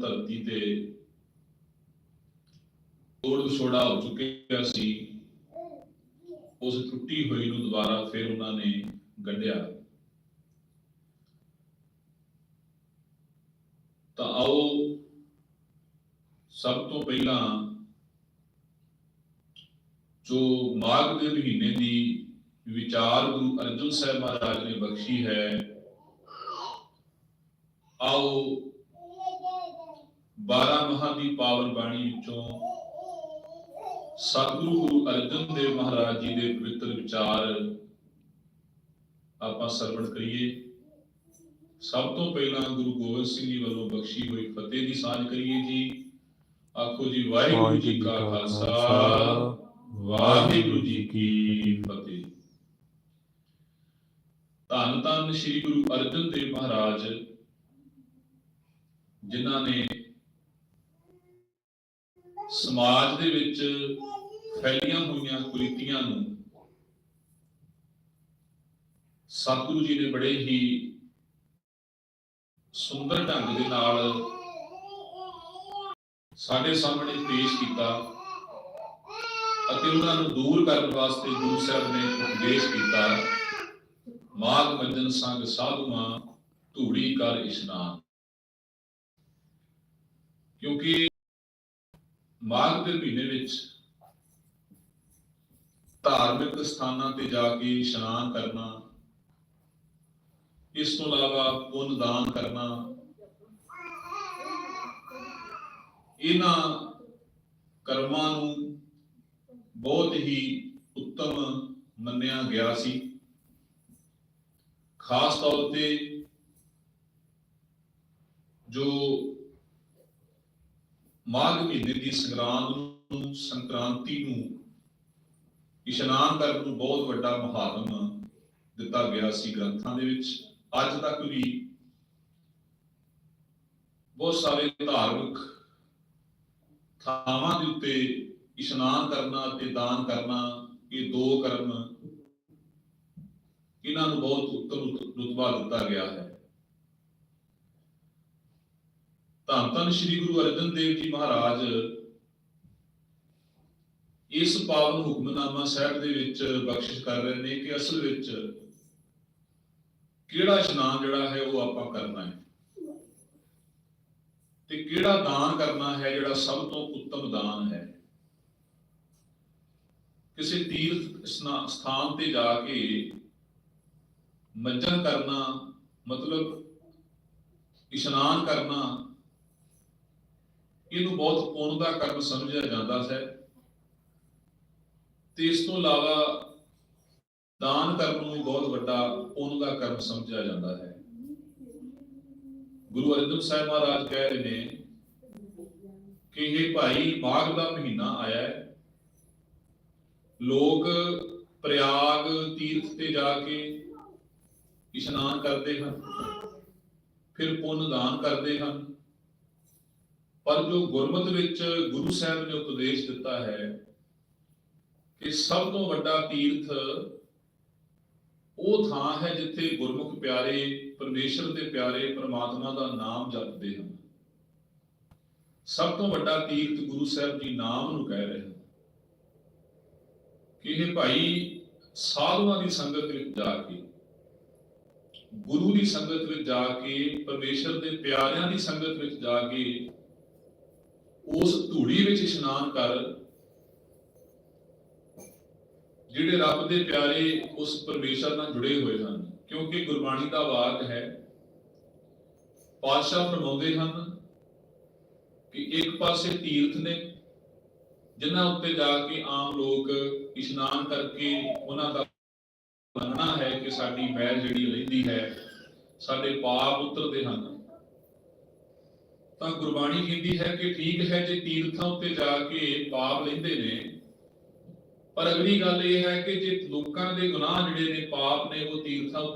ਧਰਤੀ ਤੇ ਤੋੜ ਵਿਛੋੜਾ ਹੋ ਚੁੱਕਿਆ ਸੀ। ਉਸ ਟੁੱਟੀ ਹੋਈ ਨੂੰ ਦੁਬਾਰਾ ਫਿਰ ਉਹਨਾਂ ਨੇ ਗੱਡਿਆ। ਤਾਂ ਆਓ ਸਭ ਤੋਂ ਪਹਿਲਾਂ ਜੋ ਮਾਘ ਦੇ ਮਹੀਨੇ ਦੀ ਵਿਚਾਰ ਗੁਰੂ ਅਰਜਨ ਸਾਹਿਬ ਮਹਾਰਾਜ ਨੇ ਬਖਸ਼ੀ ਹੈ, ਆਓ 12 ਮਹਾਂ ਦੀ ਪਾਵਨ ਬਾਣੀ ਵਿੱਚੋਂ ਸਤਿਗੁਰੂ ਗੁਰੂ ਅਰਜਨ ਦੇਵ ਮਹਾਰਾਜ ਜੀ ਦੇ ਪਵਿੱਤਰ ਵਿਚਾਰ ਆਪਾਂ ਸਰਵਣ ਕਰੀਏ। ਸਭ ਤੋਂ ਪਹਿਲਾਂ ਗੁਰੂ ਗੋਬਿੰਦ ਸਿੰਘ ਜੀ ਵੱਲੋਂ ਬਖਸ਼ੀ ਹੋਈ ਫਤਿਹ ਦੀ ਸਾਂਝ ਕਰੀਏ ਜੀ। ਆਖੋ ਜੀ, ਵਾਹਿਗੁਰੂ ਜੀ ਕਾ ਖਾਲਸਾ, ਵਾਹਿਗੁਰੂ ਜੀ ਕੀ ਫਤਿਹ। ਧੰਨ ਧੰਨ ਸ੍ਰੀ ਗੁਰੂ ਅਰਜਨ ਦੇਵ ਮਹਾਰਾਜ, ਜਿਨ੍ਹਾਂ ਨੇ ਸਮਾਜ ਦੇ ਵਿੱਚ ਫੈਲੀਆਂ ਹੋਈਆਂ ਕੁਰੀਤੀਆਂ ਨੂੰ ਸਤਿਗੁਰੂ ਜੀ ਨੇ ਬੜੇ ਹੀ ਸੁੰਦਰ ਢੰਗ ਦੇ ਨਾਲ ਸਾਡੇ ਸਾਹਮਣੇ ਪੇਸ਼ ਕੀਤਾ ਅਤੇ ਉਹਨਾਂ ਨੂੰ ਦੂਰ ਕਰਨ ਵਾਸਤੇ ਗੁਰੂ ਸਾਹਿਬ ਨੇ ਉਪਦੇਸ਼ ਕੀਤਾ ਮਾਗ ਮੰਜਨ ਸੰਗ ਸਾਧੂਆਂ ਧੂੜੀ ਕਰ ਇਸ਼ਨਾਨ। ਕਿਉਂਕਿ ਮਾਘ ਦੇ ਮਹੀਨੇ ਵਿੱਚ ਧਾਰਮਿਕ ਸਥਾਨਾਂ ਤੇ ਜਾ ਕੇ ਇਸ਼ਨਾਨ ਕਰਨਾ, ਇਸ ਤੋਂ ਇਲਾਵਾ ਪੁੰਨ ਦਾਨ ਕਰਨਾ, ਇਹਨਾਂ ਕਰਮਾਂ ਨੂੰ ਬਹੁਤ ਹੀ ਉੱਤਮ ਮੰਨਿਆ ਗਿਆ ਸੀ। ਖਾਸ ਤੌਰ ਤੇ ਜੋ ਮਾਘ ਮਹੀਨੇ ਦੀ ਸੰਗਰਾਂਦ ਨੂੰ ਸੰਕ੍ਰਾਂਤੀ ਨੂੰ ਇਸ਼ਨਾਨ ਕਰਨ ਨੂੰ ਬਹੁਤ ਵੱਡਾ ਮਹਾਤਮ ਦਿੱਤਾ ਗਿਆ ਸੀ ਗ੍ਰੰਥਾਂ ਦੇ ਵਿੱਚ। ਅੱਜ ਤੱਕ ਵੀ ਬਹੁਤ ਸਾਰੇ ਧਾਰਮਿਕ ਥਾਵਾਂ ਦੇ ਉੱਤੇ ਇਸ਼ਨਾਨ ਕਰਨਾ ਤੇ ਦਾਨ ਕਰਨਾ, ਇਹ ਦੋ ਕਰਮ ਇਹਨਾਂ ਨੂੰ ਬਹੁਤ ਉੱਤਮ ਰੁਤਬਾ ਦਿੱਤਾ ਗਿਆ ਹੈ। ਧੰਨ ਧੰਨ ਸ੍ਰੀ ਗੁਰੂ ਅਰਜਨ ਦੇਵ ਜੀ ਮਹਾਰਾਜ। ਇਸ ਪਾਵਨ ਹੁਕਮਨਾਮਾ ਸਾਹਿਬ ਦੇ ਵਿੱਚ ਬਖਸ਼ਿਸ਼ ਕਰ ਰਹੇ ਨੇ ਕਿ ਅਸਲ ਵਿੱਚ ਕਿਹੜਾ ਇਸ਼ਨਾਨ ਜਿਹੜਾ ਹੈ ਉਹ ਆਪਾਂ ਕਰਨਾ ਹੈ। ਤੇ ਕਿਹੜਾ ਦਾਨ ਕਰਨਾ ਹੈ ਜਿਹੜਾ ਸਭ ਤੋਂ ਉੱਤਮ ਦਾਨ ਹੈ। ਕਿਸੇ ਤੀਰਥ ਸਥਾਨ ਤੇ ਜਾ ਕੇ ਮੱਜਨ ਕਰਨਾ ਮਤਲਬ ਇਸ਼ਨਾਨ ਕਰਨਾ ਇਹਨੂੰ ਬਹੁਤ ਪੁੰਨ ਦਾ ਕਰਮ ਸਮਝਿਆ ਜਾਂਦਾ ਹੈ। ਤੇ ਇਸ ਤੋਂ ਇਲਾਵਾ ਦਾਨ ਕਰਨ ਨੂੰ ਵੀ ਬਹੁਤ ਵੱਡਾ ਪੁੰਨ ਦਾ ਕਰਮ ਸਮਝਿਆ ਜਾਂਦਾ ਹੈ। ਗੁਰੂ ਅਰਜਨ ਸਾਹਿਬ ਮਹਾਰਾਜ ਕਹਿ ਰਹੇ ਨੇ ਕਿ ਇਹ ਭਾਈ ਮਾਘ ਦਾ ਮਹੀਨਾ ਆਇਆ ਹੈ। ਲੋਕ ਪ੍ਰਯਾਗ ਤੀਰਥ ਤੇ ਜਾ ਕੇ ਇਸ਼ਨਾਨ ਕਰਦੇ ਹਨ, ਫਿਰ ਪੁੰਨ ਦਾਨ ਕਰਦੇ ਹਨ। ਪਰ ਜੋ ਗੁਰਮਤ ਵਿੱਚ ਗੁਰੂ ਸਾਹਿਬ ਨੇ ਉਪਦੇਸ਼ ਦਿੱਤਾ ਹੈ ਕਿ ਸਭ ਤੋਂ ਵੱਡਾ ਤੀਰਥ ਉਹ ਥਾਂ ਹੈ ਜਿੱਥੇ ਗੁਰਮੁਖ ਪਿਆਰੇ, ਪਰਮੇਸ਼ਰ ਦੇ ਪਿਆਰੇ ਪਰਮਾਤਮਾ ਦਾ ਨਾਮ ਜਪਦੇ ਹਨ। ਸਭ ਤੋਂ ਵੱਡਾ ਤੀਰਥ ਗੁਰੂ ਸਾਹਿਬ ਜੀ ਨਾਮ ਨੂੰ ਕਹਿ ਰਹੇ ਹਨ। ਕਿ ਇਹ ਭਾਈ ਸਾਧੂਆਂ ਦੀ ਸੰਗਤ ਵਿੱਚ ਜਾ ਕੇ, ਗੁਰੂ ਦੀ ਸੰਗਤ ਵਿੱਚ ਜਾ ਕੇ, ਪਰਮੇਸ਼ਰ ਦੇ ਪਿਆਰਿਆਂ ਦੀ ਸੰਗਤ ਵਿੱਚ ਜਾ ਕੇ ਉਸ ਧੂੜੀ ਵਿੱਚ ਇਸ਼ਨਾਨ ਕਰ ਜਿਹੜੇ ਰੱਬ ਦੇ ਪਿਆਰੇ ਉਸ ਪਰਮੇਸ਼ਰ ਨਾਲ ਜੁੜੇ ਹੋਏ ਹਨ, ਕਿਉਂਕਿ ਗੁਰਬਾਣੀ ਦਾ ਵਾਕ ਹੈ, ਪਾਤਸ਼ਾਹ ਫਰਮਾਉਂਦੇ ਹਨ ਕਿ ਇੱਕ ਪਾਸੇ ਤੀਰਥ ਨੇ, ਜਿਨ੍ਹਾਂ ਉੱਤੇ ਜਾ ਕੇ ਆਮ ਲੋਕ ਇਸ਼ਨਾਨ ਕਰਕੇ ਉਹਨਾਂ ਦਾ ਮੰਨਣਾ ਹੈ ਕਿ ਸਾਡੀ ਮੈਲ ਜਿਹੜੀ ਰਹਿੰਦੀ ਹੈ, ਸਾਡੇ ਪਾਪ ਉਤਰਦੇ ਹਨ। ਤਾਂ ਗੁਰਬਾਣੀ ਕਹਿੰਦੀ ਹੈ ਕਿ ਠੀਕ ਹੈ ਜੇ ਤੀਰਥਾਂ ਉੱਤੇ ਜਾ ਕੇ ਪਾਪ ਲੈਂਦੇ ਨੇ। ਪਰ ਅਗਲੀ ਗੱਲ ਇਹ ਹੈ ਕਿ ਜੇ ਲੋਕਾਂ ਦੇ ਗੁਨਾਹ ਜਿਹੜੇ ਨੇ, ਪਾਪ ਨੇ, ਉਹ ਤੀਰਥਾਂ ਉੱਤੇ